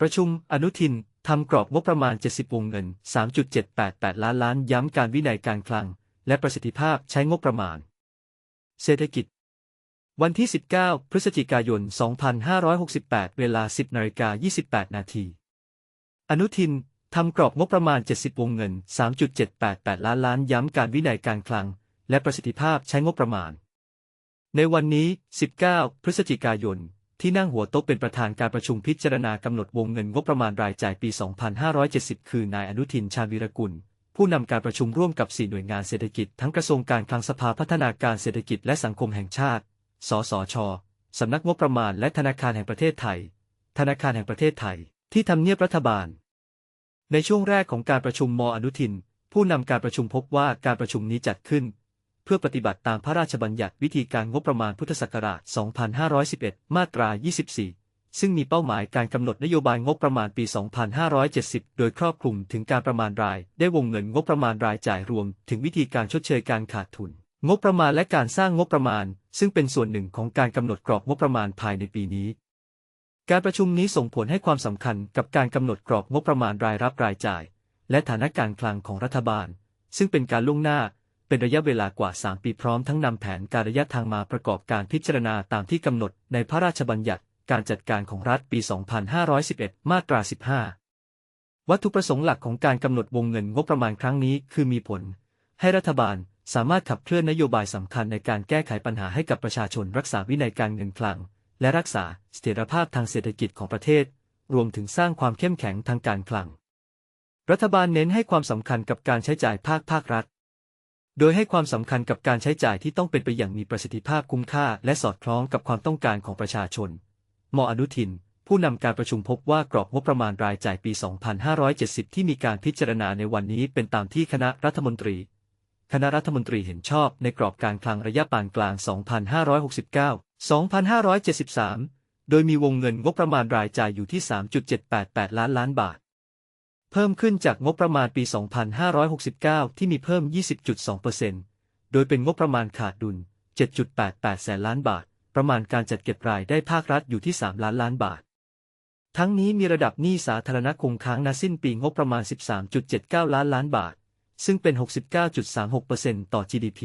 ประชุมอนุทินทำกรอบงบประมาณ 70 วงเงิน 3.788 ล้านล้าน ย้ำการวินัยการคลัง และประสิทธิภาพใช้งบประมาณ เศรษฐกิจ วันที่ 19 พฤศจิกายน 2568 เวลา 10นาฬิกา28 นาที อนุทินทำกรอบงบประมาณ 70 วงเงิน 3.788 ล้านล้าน ย้ำการวินัยการคลัง และประสิทธิภาพใช้งบประมาณ ในวันนี้ 19 พฤศจิกายน ที่นั่งหัวโต๊ะเป็นประธานการประชุมพิจารณากำหนดวงเงินงบประมาณรายจ่ายปี 2570 คือนายอนุทินชาญวีรกุล ผู้นำการประชุมร่วมกับ 4 หน่วยงานเศรษฐกิจทั้งกระทรวงการคลังสภาพัฒนาการเศรษฐกิจและสังคมแห่งชาติ สสช สำนักงบประมาณและธนาคารแห่งประเทศไทย ธนาคารแห่งประเทศไทย ที่ทำเนียบรัฐบาล ในช่วงแรกของการประชุมมอนุทิน ผู้นำการประชุมพบว่าการประชุมนี้จัดขึ้น เพื่อปฏิบัติตามพระราชบัญญัติวิธีการงบประมาณพุทธศักราช 2511 มาตรา 24 ซึ่งมีเป้าหมายการกำหนดนโยบายงบประมาณปี 2570 โดยครอบคลุมถึงการประมาณราย ได้วงเงินงบประมาณรายจ่ายรวม ถึงวิธีการชดเชยการขาดทุน งบประมาณและการสร้างงบประมาณ ซึ่งเป็นส่วนหนึ่งของการกำหนดกรอบงบประมาณภายในปีนี้ การประชุมนี้ส่งผลให้ความสำคัญกับการกำหนดกรอบงบประมาณรายรับรายจ่าย และฐานะการคลังของรัฐบาล ซึ่งเป็นการล่วงหน้า เป็นระยะเวลากว่า 3 ปีพร้อมทั้งนำแผนการระยะทางมาประกอบการพิจารณาตามที่กำหนดในพระราชบัญญัติการจัดการของรัฐปี 2511 มาตรา 15 วัตถุประสงค์หลักของการกำหนดวงเงินงบประมาณครั้งนี้คือมีผล ให้รัฐบาลสามารถขับเคลื่อนนโยบายสำคัญในการแก้ไขปัญหาให้กับประชาชนรักษาวินัยการเงินคลัง และรักษาเสถียรภาพทางเศรษฐกิจของประเทศ รวมถึงสร้างความเข้มแข็งทางการคลัง รัฐบาลเน้นให้ความสำคัญกับการใช้จ่ายภาคภาครัฐ โดยให้ความสำคัญกับการใช้จ่ายที่ต้องเป็นไปอย่างมีประสิทธิภาพคุ้มค่า และสอดคล้องกับความต้องการของประชาชน มออนุทิน ผู้นำการประชุมพบว่ากรอบงบประมาณรายจ่ายปี 2570 ที่มีการพิจารณาในวันนี้เป็นตามที่คณะรัฐมนตรี คณะรัฐมนตรีเห็นชอบในกรอบการคลังระยะปานกลาง 2569-2573 โดยมีวงเงินงบประมาณรายจ่ายอยู่ที่ 3.788 ล้านล้านบาท เพิ่มขึ้นจากงบประมาณปี 2569 ที่มีเพิ่ม 20.2%โดยเป็นงบประมาณขาดดุล 7.88 แสนล้านบาท ประมาณการจัดเก็บรายได้ภาครัฐอยู่ที่ 3 ล้านล้านบาท ทั้งนี้มีระดับหนี้สาธารณะคงค้างณสิ้นปีงบประมาณ 13.79 ล้านล้านบาท ซึ่งเป็น 69.36%ต่อ GDP